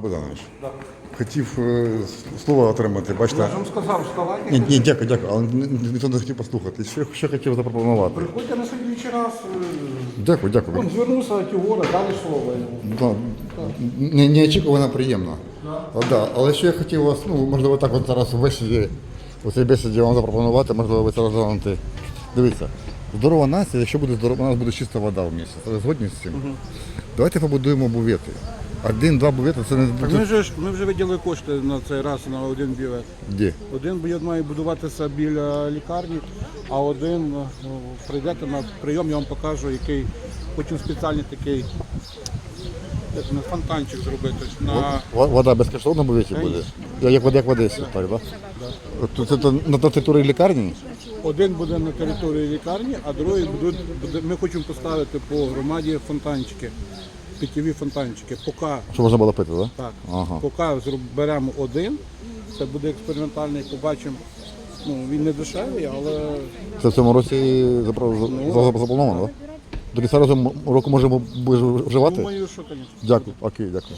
Богданович, хотів е, слово отримати, бачите. Я ж вам сказав, вставайте. Ні, ні, дякую, дякую, але ні- ні- ніхто не хотів послухати. Що, що хотів запропонувати? Приходьте на слідуючий раз. е, Дякую, дякую. Он звернувся Тюгора, дали слово йому. Да, не, неочікувано приємно. А, да. Але що я хотів вас, ну, можливо, так от зараз в бесіді, у цій бесіді вам запропонувати, можливо, ви це розглянути. Дивіться, здорова нація, якщо буде здорова, у нас буде чиста вода в місті. Згодні з цим? Давайте побудуємо бувети. Один-два бувети це не Так ми вже, ж- ми вже виділили кошти на цей раз на один бювет. де. Один бювет має будуватися біля лікарні, а один ну, прийдете на прийом, я вам покажу, який потім спеціальний такий як на фонтанчик зробити. На... Вода безкоштовна в буветі буде? Я- Як вода як в Одесі, так, да? Тут це на на території лікарні? Один буде на території лікарні, а другий будуть, буде, ми хочемо поставити по громаді фонтанчики, питєві фонтанчики. Поки Щоб можна було пити, так? Так. Ага. Поки зроб- беремо один, це буде експериментальний, побачимо. Ну, він не дешевий, але Це в цьому році запро- за- за- заплановано, так? До кінця року- року можемо будеш вживати? думаю, що, звісно. Дякую, окей, дякую.